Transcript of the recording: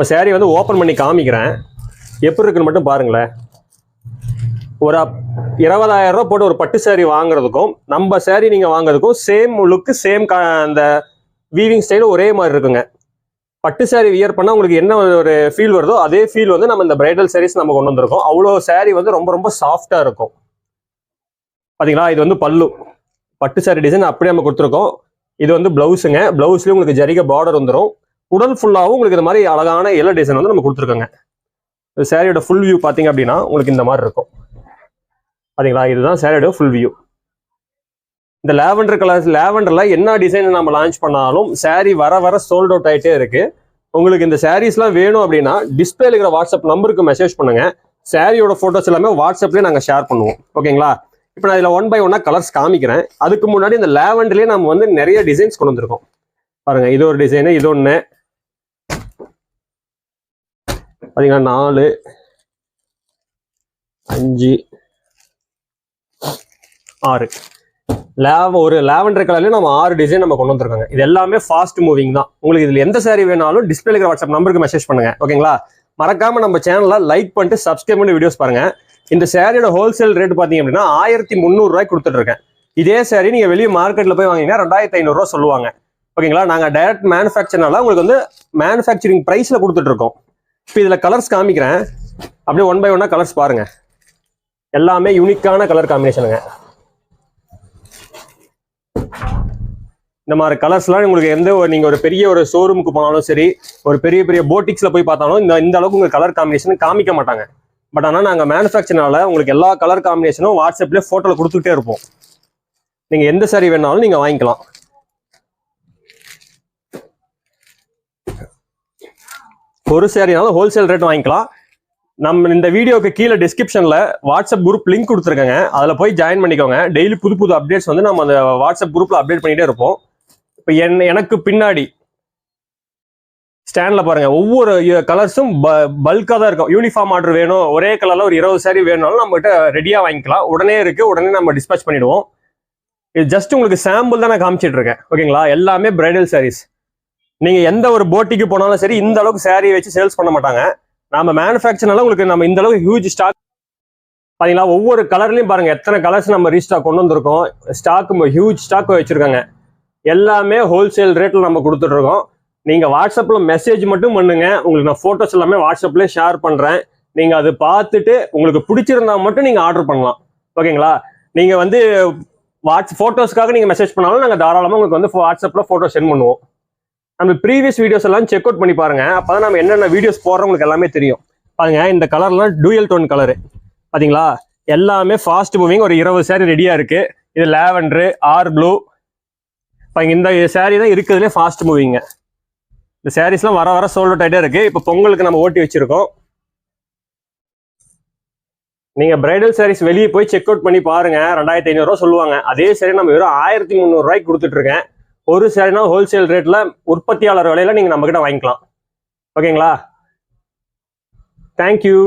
இப்போ சேரீ வந்து ஓப்பன் பண்ணி காமிக்கிறேன். எப்படி இருக்குன்னு மட்டும் பாருங்களேன். ஒரு அப்- இருபதாயிரம் ரூபாய் போட்டு ஒரு பட்டு சேரீ வாங்குறதுக்கும் நம்ம சேரீ நீங்கள் வாங்குறதுக்கும் சேம் லுக்கு சேம் அந்த வீவிங் ஸ்டைல் ஒரே மாதிரி இருக்குங்க. பட்டு சேரீ வியர் பண்ணால் உங்களுக்கு என்ன ஒரு ஃபீல் வருதோ அதே ஃபீல் வந்து நம்ம இந்த பிரைடல் சேரீஸ் நம்ம கொண்டு வந்திருக்கோம். அவ்வளோ சேரீ வந்து ரொம்ப ரொம்ப சாஃப்டாக இருக்கும். பார்த்தீங்களா இது வந்து பல்லு. பட்டு சேரீ டிசைன் அப்படியே நம்ம கொடுத்துருக்கோம். இது வந்து பிளவுஸுங்க ப்ளவுஸ்லேயும் உங்களுக்கு ஜரிகை பார்டர் வந்துடும் உடல் ஃபுல்லாகவும் உங்களுக்கு இந்த மாதிரி அழகான எல்லோ டிசைன் வந்து நம்ம கொடுத்துருக்கோங்க. இந்த ஃபுல் வியூ பார்த்தீங்க அப்படின்னா உங்களுக்கு இந்த மாதிரி இருக்கும். பார்த்தீங்களா இதுதான் சேரீயோட ஃபுல் வியூ இந்த லேவண்டர் கலர்ஸ் லேவண்டரில் என்ன டிசைன் நம்ம லான்ச் பண்ணாலும் சாரீ வர வர சோல்ட் அவுட் ஆகிட்டே இருக்குது உங்களுக்கு இந்த சாரீஸ்லாம் வேணும் அப்படின்னா டிஸ்பிளே இருக்கிற வாட்ஸ்அப் நம்பருக்கு மெசேஜ் பண்ணுங்கள் சாரியோட ஃபோட்டோஸ் எல்லாமே வாட்ஸ்அப்லேயே நாங்கள் ஷேர் பண்ணுவோம். ஓகேங்களா? இப்போ நான் இதில் ஒன் பை ஒன்னாக கலர்ஸ் காமிக்கிறேன். அதுக்கு முன்னாடி இந்த லேவண்டர்லேயே நம்ம வந்து நிறைய டிசைன்ஸ் கொண்டு வந்திருக்கோம். பாருங்கள் இது ஒரு டிசைனு இது ஒன்று பார்த்தீங்கன்னா நாலு அஞ்சு ஆறு. லேவ் ஒரு லாவெண்டர் கலர்லேயும் நம்ம ஆறு டிசைன் நம்ம கொண்டு வந்திருக்காங்க. இது எல்லாமே ஃபாஸ்ட் மூவிங் தான். உங்களுக்கு இதில் எந்த சேரீ வேணாலும் டிஸ்பிளே இருக்கிற வாட்ஸ்அப் நம்பருக்கு மெசேஜ் பண்ணுங்க. ஓகேங்களா மறக்காமல் நம்ம சேனலை லைக் பண்ணிட்டு சப்ஸ்கிரைப் பண்ணி வீடியோஸ் பாருங்கள் இந்த சேரீயோட ஹோல்சேல் ரேட் பார்த்தீங்க அப்படின்னா ஆயிரத்தி முந்நூறுரூவாய்க்கு கொடுத்துட்ருக்கேன் இதே சேரீ நீங்கள் வெளியே மார்க்கெட்டில் போய் வாங்கினீங்கன்னா ரெண்டாயிரத்தி ஐநூறுரூவா சொல்லுவாங்க. ஓகேங்களா நாங்கள் டைரக்ட் மேனுஃபேக்சர்னால உங்களுக்கு வந்து மேனுஃபேக்சரிங் ப்ரைஸில் கொடுத்துட்ருக்கோம் இப்போ இதில் கலர்ஸ் காமிக்கிறேன். அப்படியே ஒன் பை ஒன்னா கலர்ஸ் பாருங்க. எல்லாமே யூனிக்கான கலர் காம்பினேஷனுங்க இந்த மாதிரி கலர்ஸ்லாம் உங்களுக்கு எந்த ஒரு நீங்கள் ஒரு பெரிய ஒரு ஷோரூமுக்கு போனாலும் சரி ஒரு பெரிய பெரிய போட்டிக்ஸில் போய் பார்த்தாலும் இந்த இந்த அளவுக்கு உங்கள் கலர் காம்பினேஷன் காமிக்க மாட்டாங்க. பட் ஆனால் நாங்கள் மேனுஃபேக்சர்னால உங்களுக்கு எல்லா கலர் காம்பினேஷனும் வாட்ஸ்அப்லேயே ஃபோட்டோவில் கொடுத்துட்டே இருப்போம். நீங்கள் எந்த சாரி வேணாலும் நீங்கள் வாங்கிக்கலாம். ஒரு சேரீனாலும் ஹோல்சேல் ரேட் வாங்கிக்கலாம். நம்ம இந்த வீடியோக்கு கீழே டிஸ்கிரிப்ஷனில் வாட்ஸ்அப் குரூப் லிங்க் கொடுத்துருக்கேங்க. அதில் போய் ஜாயின் பண்ணிக்கோங்க. டெய்லி புது புது அப்டேட்ஸ் வந்து நம்ம அந்த வாட்ஸ்அப் குரூப்பில் அப்டேட் பண்ணிகிட்டே இருப்போம். இப்போ என் எனக்கு பின்னாடி ஸ்டாண்டில் பாருங்க. ஒவ்வொரு கலர்ஸும் ப பல்காக தான் இருக்கும். யூனிஃபார்ம் ஆர்டர் வேணும். ஒரே கலரில் ஒரு இருபது சாரி வேணும்னாலும் நம்மகிட்ட ரெடியாக வாங்கிக்கலாம். உடனே இருக்குது உடனே நம்ம டிஸ்பேச் பண்ணிவிடுவோம் இது ஜஸ்ட் உங்களுக்கு சாம்பிள் தான் நான் காமிச்சிட்ருக்கேன் ஓகேங்களா எல்லாமே பிரைடல் சாரீஸ் நீங்கள் எந்த ஒரு போட்டிக்கு போனாலும் சரி இந்த அளவுக்கு சேரீ வச்சு சேல்ஸ் பண்ண மாட்டாங்க. நம்ம மேனுஃபேக்சர்னால உங்களுக்கு நம்ம இந்த அளவுக்கு ஹியூஜ் ஸ்டாக் பார்த்தீங்களா ஒவ்வொரு கலர்லையும் பாருங்கள் எத்தனை கலர்ஸ் நம்ம ரீஸ்டாக் கொண்டு வந்திருக்கோம். ஸ்டாக் ஹியூஜ் ஸ்டாக் வச்சுருக்காங்க. எல்லாமே ஹோல்சேல் ரேட்டில் நம்ம கொடுத்துட்ருக்கோம். நீங்கள் வாட்ஸ்அப்பில் மெசேஜ் மட்டும் பண்ணுங்க. உங்களுக்கு நான் ஃபோட்டோஸ் எல்லாமே வாட்ஸ்அப்பில் ஷேர் பண்ணுறேன் நீங்கள் அது பார்த்துட்டு உங்களுக்கு பிடிச்சிருந்தா மட்டும் நீங்கள் ஆர்டர் பண்ணலாம். ஓகேங்களா? நீங்கள் வந்து வாட்ஸ் ஃபோட்டோஸ்க்காக நீங்கள் மெசேஜ் பண்ணாலும் நாங்கள் தாராளமாக உங்களுக்கு வந்து வாட்ஸ்அப்பில் ஃபோட்டோ சென்ட் பண்ணுவோம். நம்ம ப்ரீவியஸ் வீடியோஸ் எல்லாம் செக் அவுட் பண்ணி பாருங்க. அப்பதான் நம்ம என்னென்ன வீடியோஸ் போடுறோம் உங்களுக்கு எல்லாமே தெரியும். பாருங்க இந்த கலர்லாம் டூயல் டோன் கலரு பார்த்தீங்களா எல்லாமே ஃபாஸ்ட் மூவிங் ஒரு இருபது saree ரெடியாக இருக்குது இது லாவெண்டரு ஆர் ப்ளூ பாருங்க இந்த சேரீ தான் இருக்கிறதுலே ஃபாஸ்ட் மூவிங்க இந்த சாரீஸ்லாம் வர வர சோல்ட் அவுட் ஆகிட்டே இருக்குது இப்போ பொங்கலுக்கு நம்ம ஓட்டி வச்சிருக்கோம். நீங்க பிரைடல் சாரீஸ் வெளியே போய் செக் அவுட் பண்ணி பாருங்க. ரெண்டாயிரத்தி ஐநூறுரூவா சொல்லுவாங்க. அதே சரி நம்ம வெறும் ஆயிரத்தி முந்நூறுரூவாய்க்கு கொடுத்துட்டு இருக்கேன். ஒரு சேரீனா ஹோல்சேல் ரேட்ல உற்பத்தியாளர் விலையில நீங்க நம்ம கிட்ட வாங்கிக்கலாம். ஓகேங்களா? தேங்க்யூ